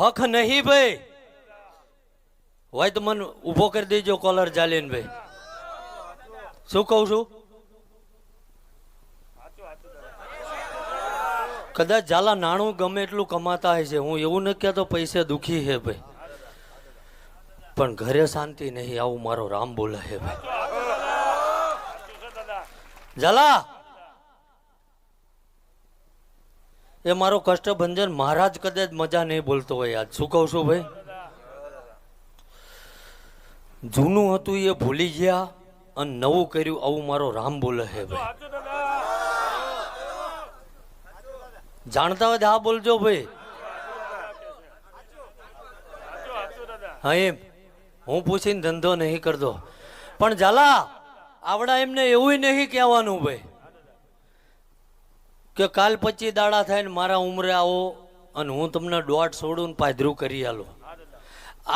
હક નહીં ભાઈ. હોય તો મને ઊભો કરી દેજો, કોલર ચાલીને ભાઈ. શું કહું છું? કદાચ જાલા નાણું ગમે એટલું કમાતા હોય છે. હું એવું નથી કહેતો, પૈસે દુખી હે ભાઈ. પણ ઘરે શાંતિ નહીં, આવું મારો રામ બોલે હે ભાઈ. ઝાલા! એ મારો કષ્ટભંજન મહારાજ કદાચ મજા નહીં બોલતો હોય આજ શું કહું છું ભાઈ? જૂનું હતું એ ભૂલી ગયા અને નવું કર્યું આવું મારો રામ બોલે હે ભાઈ. જાણતા હોય હા બોલજો ભાઈ. હા, એમ. હું પૂછીને ધંધો નહીં કરતો. પણ ઝાલા, આવડા એમને એવું નહીં કહેવાનું ભાઈ. કે કાલ પચી દાડા થાય ને મારા ઉંમરે આવો અને હું તમને દોઢ છોડું ને પાધરું કરી આલો.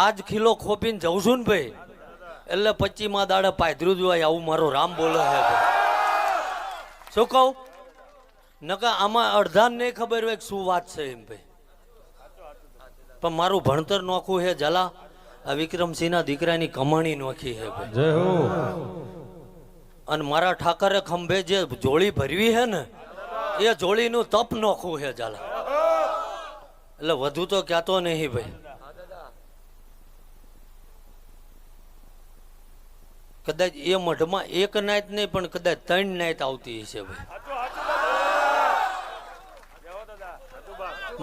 આજ ખીલો ખોપીને જઉં છું ને ભાઈ એટલે પચીમાં દાડા પાધરું જોવાય આવું મારો રામ બોલે છે શું કહું? નકા આમાં અડધાને નહીં ખબર હોય કે શું વાત છે એમ ભાઈ. પણ મારું ભણતર નોખું છે જલા આ વિક્રમસિંહના દીકરાની કમાણી નોખી છે ભાઈ. અને મારા ઠાકરે ખંભે જે જોડી ભરવી છે ને એ જોડીનું તપ નોખું છે જાલા એટલે વધુ તો ક્યાતો નહીં ભાઈ. કદાચ એ મઠમાં એક નાઈટ નહીં, પણ કદાચ ત્રણ નાઈટ આવતી હશે ભાઈ.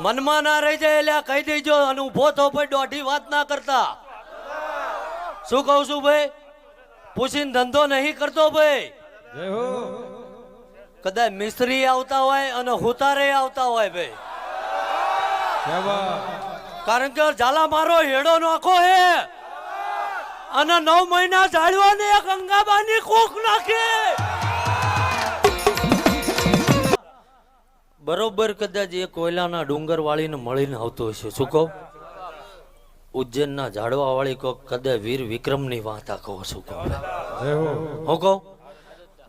મનમાં ના રહી જાય એટલે કહી દેજો, અને ઊભો થો ભાઈ, દોઢી વાત ના કરતા. શું કહું છું ભાઈ? પૂછીને ધંધો નહીં કરતો ભાઈ. કદાચ મિસ્ત્રી આવતા હોય અને હુતારે આવતા હોય ભાઈ. કારણ કે ઝાલા મારો હેડો નાખો હે. અને નવ મહિના જાળવાની એક અંગાબાની કોક નાખે. બરોબર કદાચ એ કોયલાના ડુંગર વાળીને મળીને આવતો હશે. શું કહો? ઉજ્જૈનના ઝાડવા વાળી કોક કદાચ વીર વિક્રમની વાત આ કહો શું કહો? હું કહું?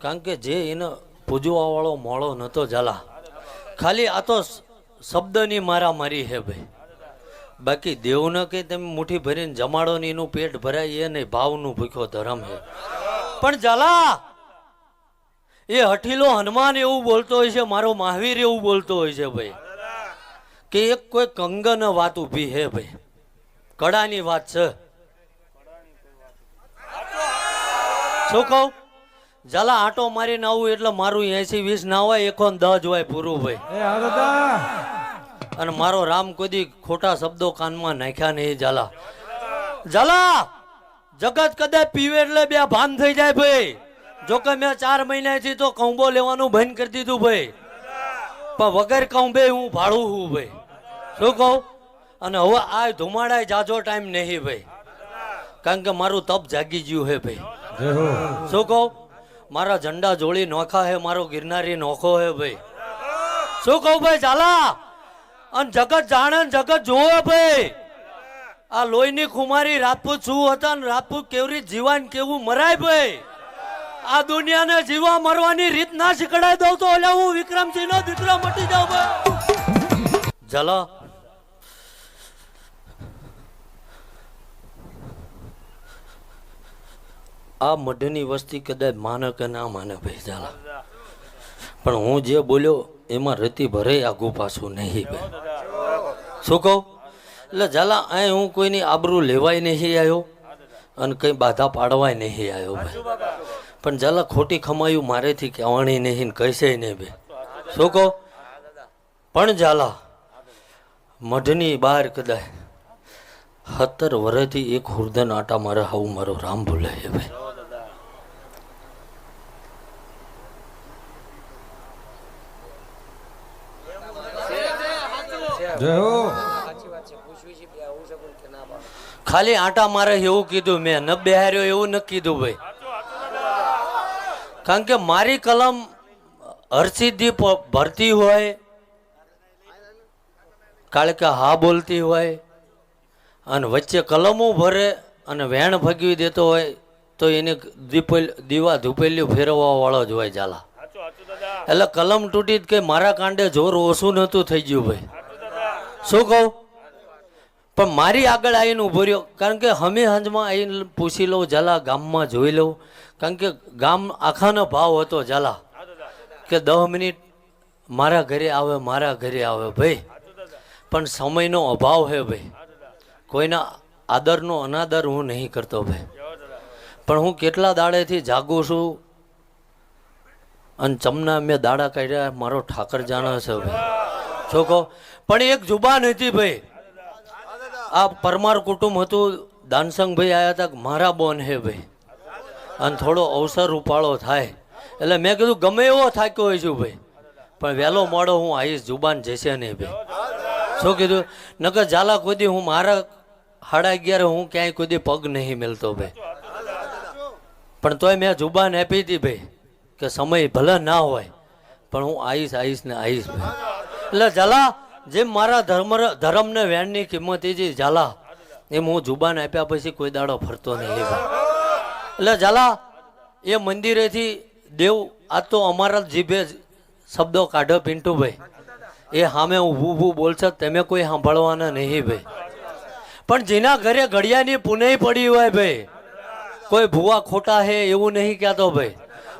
કારણ કે જે એને પૂજવા વાળો મોળો નહોતો ઝાલા. ખાલી આ તો શબ્દની મારા મારી હે ભાઈ. બાકી દેવને કંઈ તમે મુઠ્ઠી ભરીને જમાડો ને એનું પેટ ભરાય એ નહીં, ભાવનું ભૂખ્યો ધર્મ હે. પણ ઝાલા, એ હઠીલો હનુમાન એવું બોલતો હોય છે, મારો મહાવીર એવું બોલતો હોય છે ભાઈ. કે એક કોઈ કંગન વાત ઊભી હે ભાઈ. કડાની વાત છે. શું કહું? જલા આટો મારીને આવું એટલે મારું એસી વીસ ના હોય એકો ને દસ હોય પૂરું ભાઈ. અને મારો રામ કોઈ ખોટા શબ્દો કાનમાં નાખ્યા નહીં ઝાલા. ઝાલા જગત કદાચ પીવે એટલે બે ભાન થઈ જાય ભાઈ. જો કે મેં ચાર મહિનાથી તો કૌંબો લેવાનું બંધ કરી દીધું ભાઈ. પણ વગર કૌંબે હું ભાડું હું ભાઈ. શું કહું? અને હવે આ ધુમાડાય જાજો ટાઈમ નહીં ભાઈ. કારણ કે મારું તપ જાગી ગયું હે ભાઈ. શું કહું? મારા ઝંડા જોડી નોખા હે, મારો ગિરનારી નોખો હે ભાઈ. શું કહું ભાઈ ચાલા અને જગત જાણે જગત જોવે ભાઈ. આ લોહીની ખુમારી રાજપૂત શું હતા ને રાજપૂત કેવરી જીવાન કેવું મરાય ભાઈ. આ દુનિયાને જીવા મરવાની રીત ના શીખડાઈ દઉં તો એટલે હું વિક્રમસિંહ નો દીકરો મટી જાઉં ભાઈ. ચાલો આ મઢની વસ્તી કદાચ માને કે ના માને ભાઈ ચાલા. પણ હું જે બોલ્યો એમાં રતી ભરે આગું પાછું નહીં ભાઈ શું કહું? એટલે ઝાલા, અહીં હું કોઈની આબરૂ લેવાય નહીં આવ્યો અને કંઈ બાધા પાડવાય નહીં આવ્યો ભાઈ. પણ ઝાલા, ખોટી ખમાયું મારેથી કહેવાની નહીં ને કહેશે નહીં ભાઈ. શું કહો? પણ ઝાલા, મઢની બહાર કદાચ સત્તર વર્ષથી એક હુરદન આટા મારે આવું મારો રામ ભૂલાય ભાઈ. જય હો. ખાલી આટા મારે એવું કીધું મેં. ન બેહાર્યો એવું ન કીધું ભાઈ. કારણ કે મારી કલમ હરસિદ્ધિ ભરતી હોય કારણ કે હા બોલતી હોય અને વચ્ચે કલમો ભરે અને વેણ ભગવી દેતો હોય તો એને દીપેલ દીવા ધૂપેલ્યું ફેરવવા વાળો જ હોય ઝાલા. એટલે કલમ તૂટી જ કે મારા કાંડે જોર ઓછું નહોતું થઈ ગયું ભાઈ. શું કહું? પણ મારી આગળ આવીને ઊભો રહ્યો. કારણ કે હમે હંજમાં આવીને પૂછી લઉં, ઝાલા ગામમાં જોઈ લઉં. કારણ કે ગામ આખાનો ભાવ હતો, ઝાલા. કે દસ મિનિટ મારા ઘરે આવે, મારા ઘરે આવે ભાઈ. પણ સમયનો અભાવ છે ભાઈ. કોઈના આદરનો અનાદર હું નહીં કરતો ભાઈ. પણ હું કેટલા દાડેથી જાગું છું અને ચમના મેં દાડા કાઢ્યા, મારો ઠાકર જાણે છે ભાઈ. શું કહો? પણ એક જુબાન હતી ભાઈ. આ પરમાર કુટુંબ હતું. દાનસંગભાઈ આવ્યા હતા મારા બોન હે ભાઈ. અને થોડો અવસર ઉપાડો થાય. એટલે મેં કીધું ગમે એવો થાક્યો હોય છું ભાઈ. પણ વહેલો મોડો હું આવીશ જુબાન જશે નહીં ભાઈ. શું કીધું? નકર ઝાલા કોઈ હું મારા સાડા અગિયારે હું ક્યાંય કોઈ પગ નહીં મળતો ભાઈ. પણ તોય મેં જુબાન આપી હતી ભાઈ, કે સમય ભલે ના હોય, પણ હું આવીશ આવીશ ને આવીશ ભાઈ. એટલે ઝાલા જેમ મારા ધર્મ ધર્મને વેણની કિંમત એ જે ઝાલા એમ હું જુબાન આપ્યા પછી કોઈ દાડો ફરતો નહીં એટલે ઝાલા, એ મંદિરેથી દેવ, આ તો અમારા જીભે શબ્દો કાઢો પિન્ટુભાઈ. એ સામે ઊભું ઊભું બોલશે, તમે કોઈ સાંભળવાના નહીં ભાઈ. પણ જેના ઘરે ઘડિયાની પુનઃ પડી હોય ભાઈ, કોઈ ભૂવા ખોટા હે એવું નહીં કહેતો ભાઈ.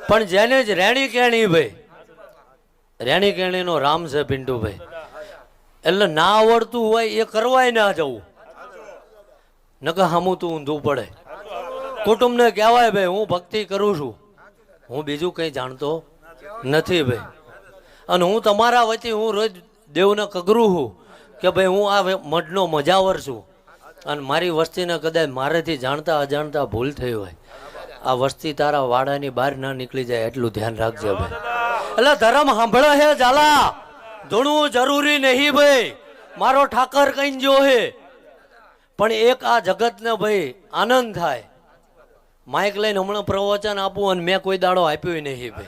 પણ જેને જ રેણી કેણી ભાઈ, રેણી કેણીનો રામ છે પિન્ટુભાઈ. એટલે ના આવડતું હોય એ કરવાય ના જવું. નકર હામું તું ઊંધું પડે. કુટુંબને કહેવાય, ભાઈ, હું ભક્તિ કરું છું. હું બીજું કંઈ જાણતો નથી, ભાઈ. અને હું તમારા વચ્ચે હું રોજ દેવને કગરું છું કે, ભાઈ, હું આ મઢનો મજાવર છું. અને મારી વસ્તીને કદાચ મારેથી જાણતા અજાણતા ભૂલ થઈ હોય. આ વસ્તી તારા વાડાની બહાર ના નીકળી જાય એટલું ધ્યાન રાખજે, ભાઈ. એટલે ધર્મ સાંભળે હે, ઝાલા. ધૂણવું જરૂરી નહીં ભાઈ. મારો ઠાકર કઈ જો હે. પણ એક આ જગતને ભાઈ આનંદ થાય. માઇક લઈને હમણાં પ્રવચન આપું અને મેં કોઈ દાડો આપ્યો નહીં ભાઈ.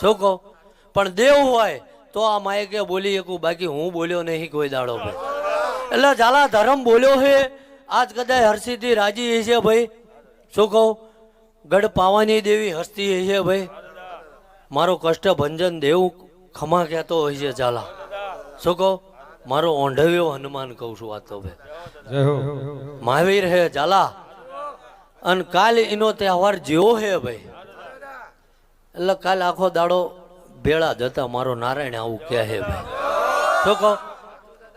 શું કહો? પણ દેવ હોય તો આ માઇકે બોલી શકું. બાકી હું બોલ્યો નહીં કોઈ દાડો ભાઈ. એટલે ઝાલા ધર્મ બોલ્યો છે આજ કદાચ હર્ષિથી રાજી હશે ભાઈ. શું કહું? ગઢ પાવાની દેવી હસતી હશે ભાઈ. મારો કષ્ટ ભંજન દેવ ખમા કહેતો હોય છે ઝાલા. શું કહો? મારો ઓંઢવ્યો હનુમાન કહું છું આ તો ભાઈ મહાવીર હે ઝાલા. અને કાલ એનો તહેવાર જેવો હે ભાઈ. એટલે કાલ આખો દાડો ભેળા જતા મારો નારાયણ આવું કહે હે ભાઈ. શું કહો?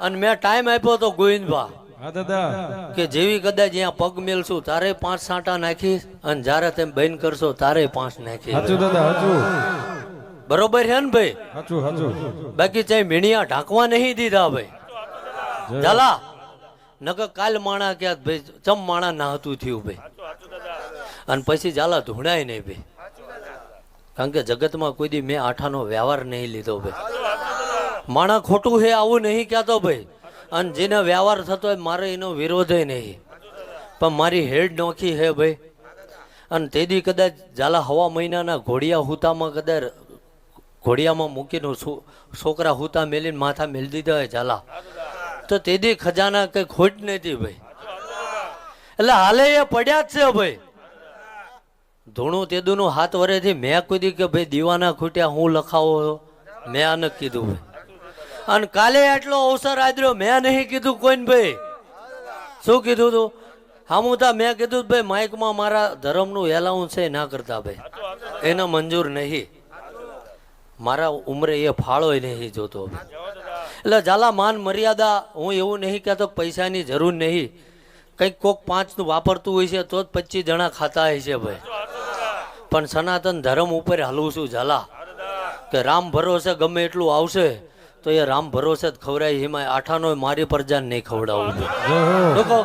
અને મેં ટાઈમ આપ્યો તો ગોવિંદભા. દાદા. કે જેવી કદાચ અહીંયા પગ મેલશું તારે પાંચ સાંટા નાખીશ અને જ્યારે તેમ બહેન કરશો તારે પાંચ નાખીશ દાદા સાચું બરોબર છે ને ભાઈ? સાચું સાચું બાકી ચાઈ મીણિયા ઢાંકવા નહીં દીધા ભાઈ. ચાલા નકર કાલ માણા ક્યાં ભાઈ ચમ માણા નાહતું થયું ભાઈ. અને પછી ઝાલા ધૂણાય નહીં ભાઈ. કારણ કે જગતમાં કોઈ દી મેં આઠાનો વ્યવહાર નહીં લીધો ભાઈ. માણા ખોટું છે આવું નહીં કહેતો ભાઈ. અને જેને વ્યવહાર થતો હોય મારે એનો વિરોધ નહીં. પણ મારી હેડ નોખી હે ભાઈ. અને તેથી કદાચ ઝાલા હવા મહિનાના ઘોડિયા હુતામાં કદાચ ઘોડિયામાં મૂકીને છોકરા હુતા મેલીને માથા મેલી દીધા હોય ઝાલા. તો તેથી ખજાના કઈ ખોટ નથી ભાઈ. એટલે હાલે એ પડ્યા જ છે ભાઈ. ધૂણું તેદુનું હાથ વરેથી મેં કીધું કે ભાઈ દીવાના ખૂટ્યા હું લખાવો. મેં આને કીધું ભાઈ. અને કાલે એટલો અવસર આદર્યો, મેં નહીં કીધું કોઈને ભાઈ. શું કીધું તું? હામુતા મેં કીધું ભાઈ, માઇકમાં મારા ધર્મનું એલાઉન્સ છે ના કરતા ભાઈ. એને મંજૂર નહીં. મારા ઉંમરે એ ફાળોય નહીં જોતો એટલે ઝાલા માન મર્યાદા હું એવું નહીં કહેતો પૈસાની જરૂર નહીં. કંઈક કોક પાંચનું વાપરતું હોય છે તો જ પચીસ જણા ખાતા હોય છે ભાઈ. પણ સનાતન ધર્મ ઉપર હલવું છું ઝાલા. કે રામ ભરોસે ગમે એટલું આવશે તો એ રામ ભરોસે જ ખવડાય એમાં આઠાનો મારી પરજાન નહીં લોકો